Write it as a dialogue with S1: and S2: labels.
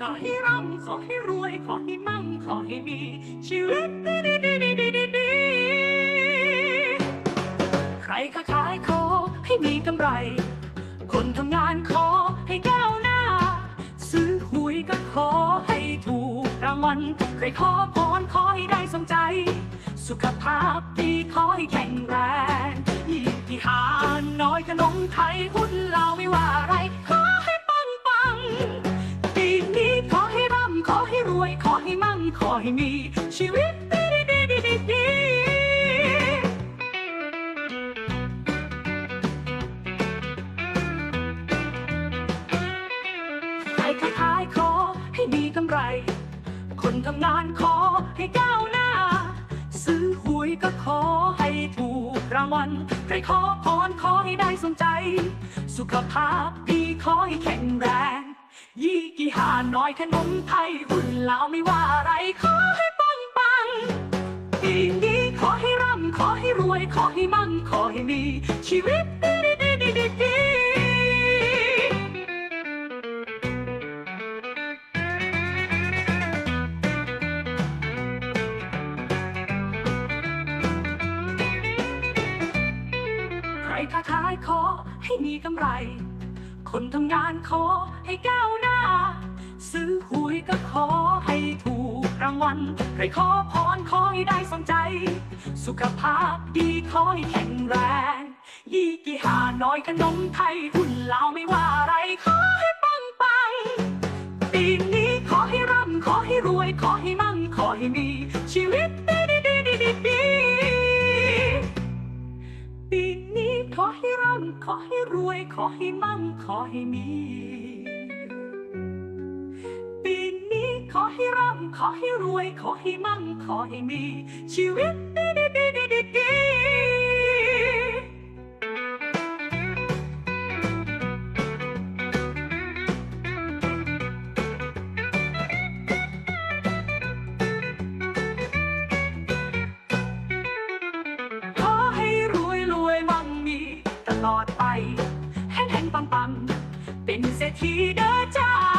S1: ขอให้ร่ำขอให้รวย ขอให้มั่งขอให้มี ชีวิตดีดีดีดีดีดีดีใครค้าขายขอให้มีกำไร คนทำงานขอให้ก้าวหน้า ซื้อหวยก็ขอให้ถูกรางวัลใครขอพรขอให้ได้สมใจ สุขภาพดีขอให้แข็งแรงยิ่งที่หารน้อยขนมไทยหุ้นเราไม่ว่า ให้มีชีวิตดีดีดีดีดีใครค้าขายขอให้มีกำไร คนทำงานขอให้ก้าวหน้า ซื้อหวยก็ขอให้ถูกรางวัล ใครขอพรขอให้ได้สมใจ สุขภาพดีขอให้แข็งแรง ยี่กี่หาน้อยขนมไทยหุ่นลาวไม่ว่าอะไรขอให้ปังปังปีนี้ขอให้ร่ำขอให้รวย ขอให้มั่งขอให้มี ชีวิตดีดีดีดีดีใครค้าขายขอให้มีกำไร คนทำงานขอให้ก้าวหน้า ซื้อหวยก็ขอให้ถูกรางวัลใครขอพรขอให้ได้สมใจ สุขภาพดีขอให้แข็งแรง ยี่กี่หาน้อยขนมไทยหุ่นลาวไม่ว่าอะไรขอให้ปังไปปีนี้ขอให้ร่ำขอให้รวย ขอให้มั่งขอให้มี ชีวิตดีดีดีดีดีดีปีนี้ขอให้ร่ำขอให้รวย ขอให้มั่งขอให้มี ขอให้รวย ขอให้มั่ง ขอให้มี ชีวิตดีดีดีดีดีขอให้รวยรวยมั่งมี ตลอดไปแห่งแห่งปังปังเป็นเศรษฐีเด้อจ้า